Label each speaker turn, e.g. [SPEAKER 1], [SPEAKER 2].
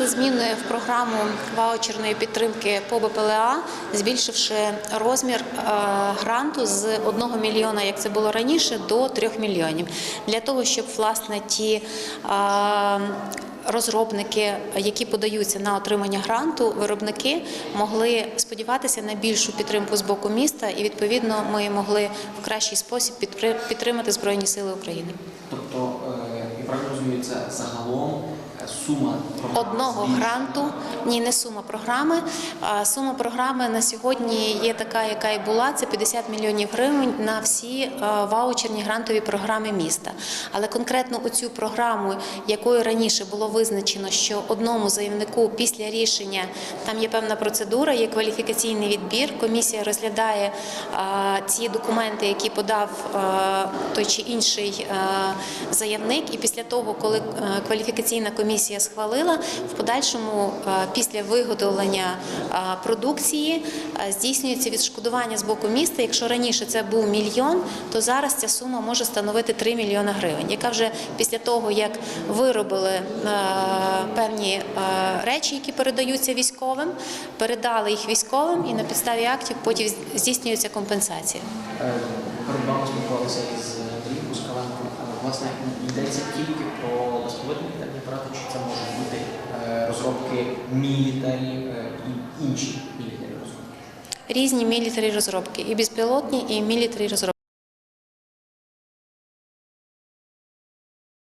[SPEAKER 1] внесли зміни в програму ваучерної підтримки по БПЛА, збільшивши розмір е, гранту з 1 мільйона, як це було раніше, до 3 мільйонів. Для того, щоб власне ті е, розробники, які подаються на отримання гранту, виробники могли сподіватися на більшу підтримку з боку міста, і відповідно ми могли в кращий спосіб підтримати Збройні Сили України.
[SPEAKER 2] Тобто, е, я правильно розумію, це загалом сума
[SPEAKER 1] Одного гранту, ні, не сума програми. Сума програми на сьогодні є така, яка і була. Це 50 мільйонів гривень на всі е, ваучерні грантові програми міста. Але конкретно оцю програму, якою раніше було визначено, що одному заявнику після рішення там є певна процедура, є кваліфікаційний відбір. Комісія розглядає е, ці документи, які подав е, той чи інший заявник, і після того, коли кваліфікаційна комісія схвалила, в подальшому е, після виготовлення е, продукції е, здійснюється відшкодування з боку міста. Якщо раніше це був мільйон, то зараз ця сума може становити 3 мільйони гривень, яка вже після того, як виробили певні речі, які передаються військовим, передали їх військовим, і на підставі актів потім здійснюється компенсація.
[SPEAKER 2] Перед вами спілкувалися Власне, йдеться тільки про безпілотні літальні апарати, чи це можуть бути е, розробки мілітарі е, і інші мілітарі розробки?
[SPEAKER 1] Різні мілітарі розробки, і безпілотні, і мілітарі розробки.